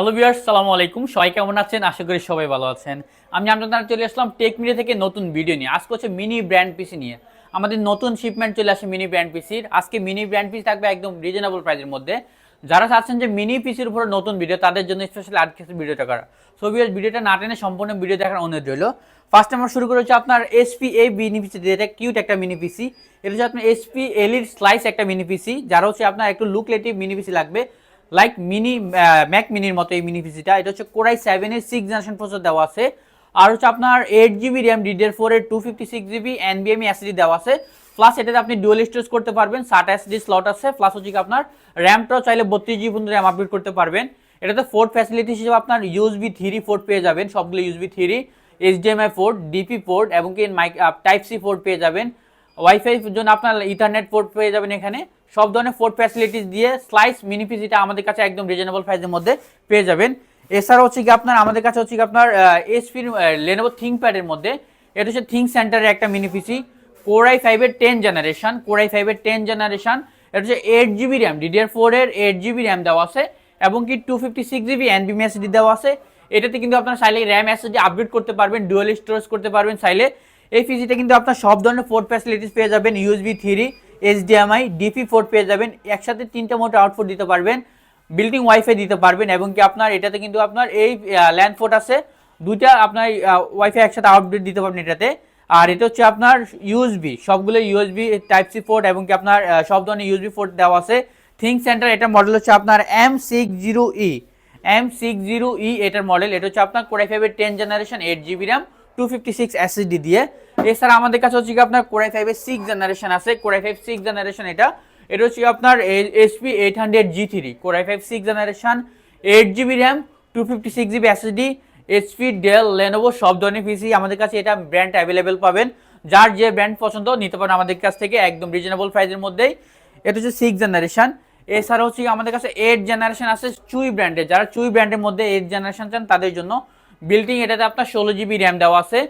Hello viewers সালামু আলাইকুম। সবাই কেমন আছেন? আশা করি সবাই ভালো আছেন। আমি আপনাদের চলে আসলাম টেক মিডিয়া থেকে নতুন ভিডিও নিয়ে। আজকে হচ্ছে মিনি ব্র্যান্ড পিসি নিয়ে। আমাদের নতুন শিপমেন্ট চলে আসে মিনি ব্র্যান্ড পিসির আজকে মিনি ব্র্যান্ড পিসি থাকবে একদম রিজনেবল প্রাইসের মধ্যে। যারা চাচ্ছেন যে মিনি পিসির উপরে নতুন ভিডিও তাদের জন্য স্পেশালি আজকে ভিডিওটা করা সো ভিউয়ার্স ভিডিওটা না টেনে সম্পূর্ণ ভিডিও দেখার অনুরোধ রইল। ফার্স্ট আমরা শুরু করে হচ্ছে আপনার এসপি এই মিনি পিসি যেটা কিউট একটা মিনি পিসি এটা হচ্ছে আপনার এসপি এলির স্লাইস একটা মিনি পিসি যারা হচ্ছে আপনার একটু লুকলেটিভ মিনি পিসি লাগবে। লাইক মিনি ম্যাক মিনির মতো এই মিনি পিসিটা এটা হচ্ছে কোরাই সেভেন সেভেনের সিক্স জেনারেশন প্রসেসর দেওয়া আছে। আর হচ্ছে আপনার eight GB RAM DDR four এর টু ফিফটি সিক্স জিবি এনবিএমই এসডি দেওয়া আছে। প্লাস এটাতে আপনি ডুয়েল স্টোরেজ করতে পারবেন ষাট এসডি স্লট আছে। প্লাস হচ্ছে আপনার র্যামটাও চাইলে বত্রিশ জিবি পর্যন্ত র্যাম আপডেট করতে পারবেন। এটাতে ফোর্ট ফ্যাসিলিটি হিসেবে আপনার ইউএসবি থ্রি ফোর্ট পেয়ে যাবেন। সবগুলো USB three HDMI port DP port এবং কি মাইক টাইপ সি পোর্ট পেয়ে যাবেন। ওয়াইফাই জন্য আপনার ইথারনেট পোর্ট পেয়ে যাবেন এখানে। সব ধরনের পোর্ট ফ্যাসিলিটিস দিয়ে স্লাইস মিনি পিসিটা আমাদের কাছে একদম রিজনেবল প্রাইসের মধ্যে পেয়ে যাবেন। এছাড়া হচ্ছে কি আপনার, আমাদের কাছে হচ্ছে কি আপনার এসপির লেনোভো থিঙ্কপ্যাডের মধ্যে এটা হচ্ছে থিঙ্ক সেন্টারের একটা মিনি পিসি কোরাই ফাইভের টেন জেনারেশন কোরাই ফাইভের টেন জেনারেশন এটা হচ্ছে eight GB RAM DDR four এর এইট জিবি র্যাম দেওয়া আছে এবং কি টু ফিফটি সিক্স জিবি এনবিএম এসডি দেওয়া আছে। এটাতে কিন্তু আপনার চাইলে র্যাম এসডি আপডেট করতে পারবেন ডুয়েল স্টোরেজ করতে পারবেন চাইলে। এই পিসিটা কিন্তু আপনার সব ধরনের পোর্ট ফ্যাসিলিটিস পেয়ে যাবেন USB three HDMI DP port পেয়ে যাবেন। একসাথে তিনটা মোটর আউটপুট দিতে পারবেন। বিল্ডিং ওয়াইফাই দিতে পারবেন এবং কি আপনার, এটাতে কিন্তু আপনার এই ল্যান্ড পোর্ট আছে। দুইটা আপনার ওয়াইফাই একসাথে আপডেট দিতে পারবেন এটাতে। আর এটা হচ্ছে আপনার ইউএসবি সবগুলো ইউএসবি টাইপ সি পোর্ট এবং কি আপনার সব ধরনের ইউএসবি পোর্ট দেওয়া আছে। থিঙ্ক সেন্টার এটার মডেল হচ্ছে আপনার M six zero E M six zero E এটার মডেল এটা হচ্ছে আপনার কোরাই ফাইভের ten generation eight GB RAM two fifty six SSD দিয়ে। এছাড়া আমাদের কাছে হচ্ছে কি আপনার কোরাই ফাইভের সিক্স জেনারেশন আছে। Core i five six generation এটা। এটা হচ্ছে আপনার HP eight hundred G three core i five six generation eight GB RAM two fifty six GB SSD HP Dell Lenovo সব ধরনের পিসি আমাদের কাছে এটা ব্র্যান্ড অ্যাভেলেবেল পাবেন। যার যে ব্র্যান্ড পছন্দ নিতে পারেন আমাদের কাছ থেকে একদম রিজনেবল প্রাইসের মধ্যেই। এটা হচ্ছে সিক্স জেনারেশন এছাড়া হচ্ছে আমাদের কাছে এইট জেনারেশন আছে চুই ব্র্যান্ডের যারা চুই ব্র্যান্ডের মধ্যে এইট জেনারেশন চান তাদের জন্য বিল্ডিং এটাতে আপনার ষোলো জিবি র্যাম দেওয়া আছে,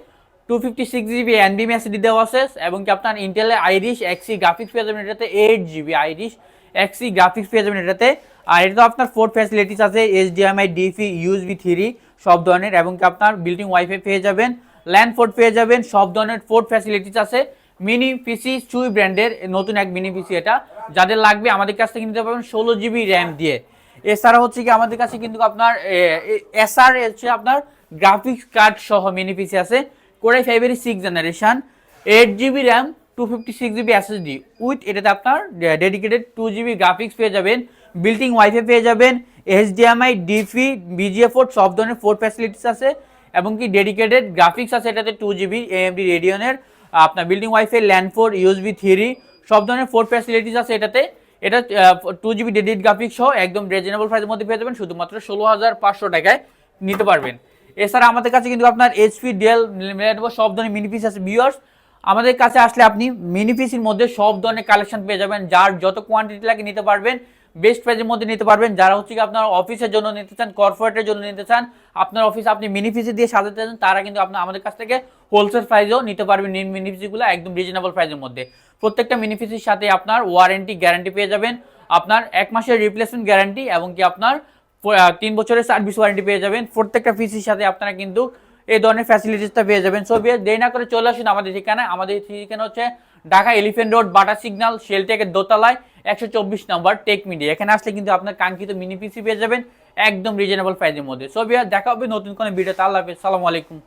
টু ফিফটি সিক্স জিবি এনবিএম এসডি দেওয়া আছে, এবং কি আপনার ইন্টেলের আইরিশ এক্সি গ্রাফিক্স পেয়ে যাবেন এটাতে eight GB Iris Xe graphics পেয়ে যাবেন এটাতে। আর এটা তো আপনার ফোর ফ্যাসিলিটিস আছে এইচডিএমআই ডিপি ইউএসবি থ্রি সব ধরনের, এবং কি আপনার বিল্ডিং ওয়াইফাই পেয়ে যাবেন ল্যান্ড ফোর্ট পেয়ে যাবেন, সব ধরনের ফোর্ট ফ্যাসিলিটিস আছে। মিনি পিসি চুই ব্র্যান্ডের নতুন এক মিনি পিসি এটা। যাদের লাগবে আমাদের কাছ থেকে নিতে পারবেন ষোলো জিবি র্যাম দিয়ে। এছাড়া হচ্ছে কি, আমাদের কাছে কিন্তু আপনার এসআর হচ্ছে আপনার গ্রাফিক্স কার্ড সহ মিনি পিসি আছে। কোরাই ফাইভের six generation eight GB RAM two fifty six GB SSD with এটাতে আপনার ডেডিকেটেড টু জিবি গ্রাফিক্স পেয়ে যাবেন বিল্ডিং ওয়াইফাই পেয়ে যাবেন এইচডিএমআই ডিপি বিজিএ ফোর্ট সব ধরনের ফোর ফ্যাসিলিটিস আছে, এবং কি ডেডিকেটেড গ্রাফিক্স আছে এটাতে টু জিবি এএমডি রেডিয়নের আপনার built in wifi LAN four USB three সব ধরনের ফোর ফ্যাসিলিটিস আছে এটাতে। এটা টু জিবি ডেডিকেট গ্রাফিক্স সহ একদম রিজনেবল প্রাইসের মধ্যে পেয়ে যাবেন, শুধুমাত্র ষোলো হাজার পাঁচশো টাকায় নিতে পারবেন। এছাড়া আমাদের কাছে কিন্তু আপনার এইচপি ডেল সব ধরনের মিনি পিস আছে। ভিউয়ার্স আমাদের কাছে আসলে আপনি মিনি পিসির মধ্যে সব ধরনের কালেকশন পেয়ে যাবেন, যার যত কোয়ান্টিটি লাগে নিতে পারবেন বেস্ট প্রাইজের মধ্যে নিতে পারবেন। যারা হচ্ছে কি আপনার অফিসের জন্য নিতে চান কর্পোরেটের জন্য নিতে চান, আপনার অফিস আপনি মিনি দিয়ে সাজাতে চান, তারা কিন্তু আপনার আমাদের কাছ থেকে হোলসেল প্রাইসেও নিতে পারবেন মিনি পিসিগুলো একদম রিজনেবল প্রাইজের মধ্যে। প্রত্যেকটা মিনি সাথে আপনার ওয়ারেন্টি গ্যারান্টি পেয়ে যাবেন। আপনার এক মাসের রিপ্লেসমেন্ট গ্যারান্টি এবং কি আপনার তিন বছরের সার্ভিস ওয়ারেন্টি পেয়ে যাবেন। প্রত্যেকটা পিসির সাথে আপনারা কিন্তু এই ধরনের ফ্যাসিলিটিসটা পেয়ে যাবেন। সো দেরি না করে চলে আসুন আমাদের ঠিকানা আমাদের ঠিকানা হচ্ছে Dhaka elephant road Bata signal শেলটেকের দোতলায়, একশো চব্বিশ নম্বর টেক মিডিয়া এখানে আসলে কিন্তু আপনার কাঙ্ক্ষিত মিনি পিসি পেয়ে যাবেন, একদম রিজনেবল প্রাইসের মধ্যে। সো দেখা হবে নতুন কোনো ভিডিও হাফেজ। সালামু আলাইকুম।